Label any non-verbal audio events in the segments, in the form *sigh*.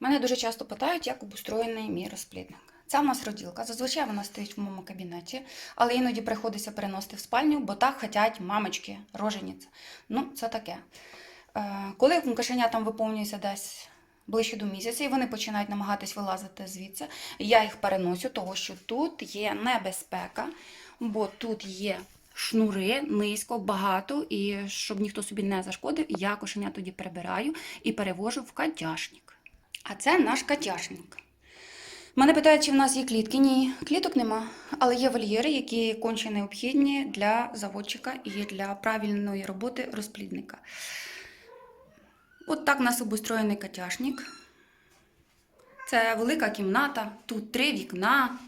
Мене дуже часто питають, як обустроєний мій розплідник. Це в нас роділка. Зазвичай вона стоїть в моєму кабінеті, але іноді приходиться переносити в спальню, бо так хотять мамочки, роженіці. Ну, це таке. Е, Коли кошеня там виповнюється десь ближче до місяця, і вони починають намагатись вилазити звідси, я їх переносю, тому що тут є небезпека, бо тут є шнури низько, багато, і щоб ніхто собі не зашкодив, я кошеня тоді перебираю і перевожу в катяшник. А це наш катяшник. Мене питають, чи в нас є клітки. Ні, кліток нема, але є вольєри, які конче необхідні для заводчика і для правильної роботи розплідника. От так у нас обустроєний катяшник. Це велика кімната, тут три вікна,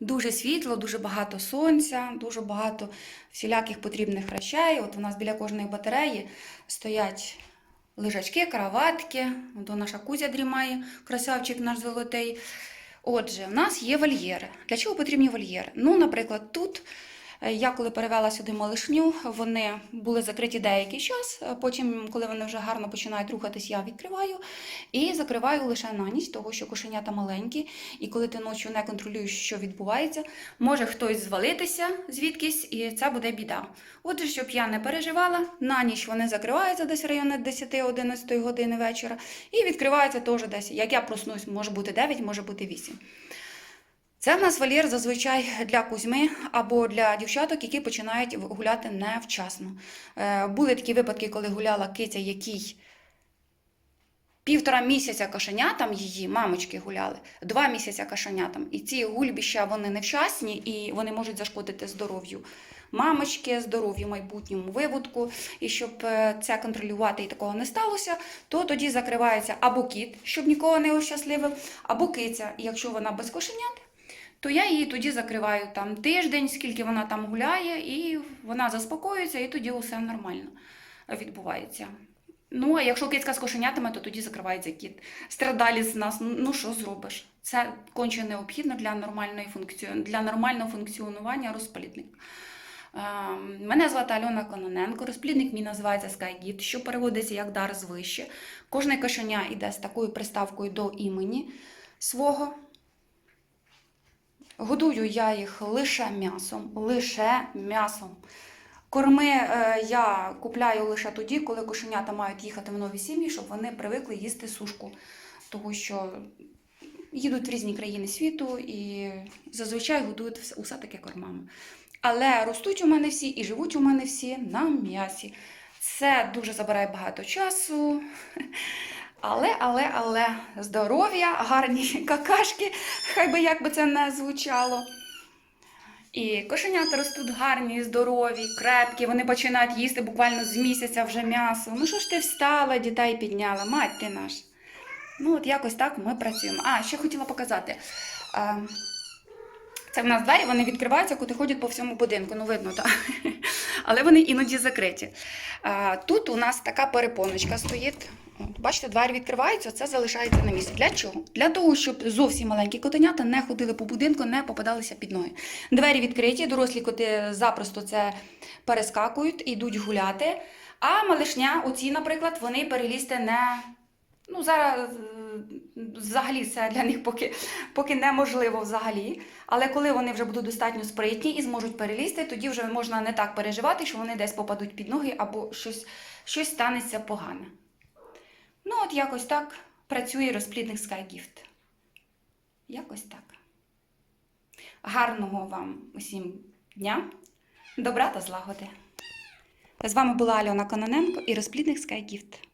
дуже світло, дуже багато сонця, дуже багато всіляких потрібних речей. От у нас біля кожної батареї стоять лежачки, кроватки. До наша кузя дрімає, красавчик наш золотий. Отже, в нас є вольєри. Для чого потрібні вольєри? Ну, наприклад, тут я коли перевела сюди малишню, вони були закриті деякий час. Потім, коли вони вже гарно починають рухатись, я відкриваю і закриваю лише на ніч, того що кошенята маленькі, і коли ти ночі не контролюєш, що відбувається, може хтось звалитися звідкись, і це буде біда. Отже, щоб я не переживала, на ніч вони закриваються десь в районі 10-11 години вечора, і відкриваються теж десь. Як я проснусь, може бути 9, може бути 8. Це в нас вольєр зазвичай для кузьми або для дівчаток, які починають гуляти невчасно. Е, Були такі випадки, коли гуляла киця, який півтора місяця кошенятам її, мамочки гуляли, два місяця кошенятам. І ці гульбіща вони невчасні і вони можуть зашкодити здоров'ю мамочки, здоров'ю майбутньому виводку. І щоб е, це контролювати і такого не сталося, то тоді закривається або кіт, щоб нікого не ощасливив, або киця. Якщо вона без кошенят, то я її тоді закриваю там тиждень, скільки вона там гуляє, і вона заспокоюється, і тоді усе нормально відбувається. Ну, а якщо кицька з кошенятами, то тоді закривається кіт. Страдалі з нас, ну що зробиш? Це конче необхідно для, нормальної функці... для нормального функціонування розплідника. Ем, Мене звати Альона Кононенко. Розплідник мій називається SkyGift, що переводиться як дар звище. Кожне кошеня йде з такою приставкою до імені свого. Годую я їх лише м'ясом, лише м'ясом. Корми е, я купляю лише тоді, коли кошенята мають їхати в нові сім'ї, щоб вони привикли їсти сушку. Тому що їдуть в різні країни світу і зазвичай годують усе таке кормами. Але ростуть у мене всі і живуть у мене всі на м'ясі. Це дуже забирає багато часу. Але, але, але здоров'я, гарні *laughs* какашки, хай би як би це не звучало. І кошенята ростуть гарні, здорові, крепкі, вони починають їсти буквально з місяця вже м'ясо. Ну що ж ти встала, дітей підняла, мать ти наш. Ну, от якось так ми працюємо. А, ще хотіла показати. Це в нас двері, вони відкриваються, коли ходять по всьому будинку. Ну, видно, так. *laughs* Але вони іноді закриті. Тут у нас така перепоночка стоїть. Бачите, двері відкриваються, це залишається на місці. Для чого? Для того, щоб зовсім маленькі котенята не ходили по будинку, не попадалися під ноги. Двері відкриті, дорослі коти запросто це перескакують, ідуть гуляти. А малишня, оці, наприклад, вони перелізти не. Ну, зараз е, взагалі це для них поки, поки неможливо взагалі. Але коли вони вже будуть достатньо спритні і зможуть перелізти, тоді вже можна не так переживати, що вони десь попадуть під ноги або щось, щось станеться погане. Ну, от якось так працює розплідник SkyGift. Якось так. Гарного вам усім дня, добра та злагоди. З вами була Альона Кононенко і розплідник SkyGift.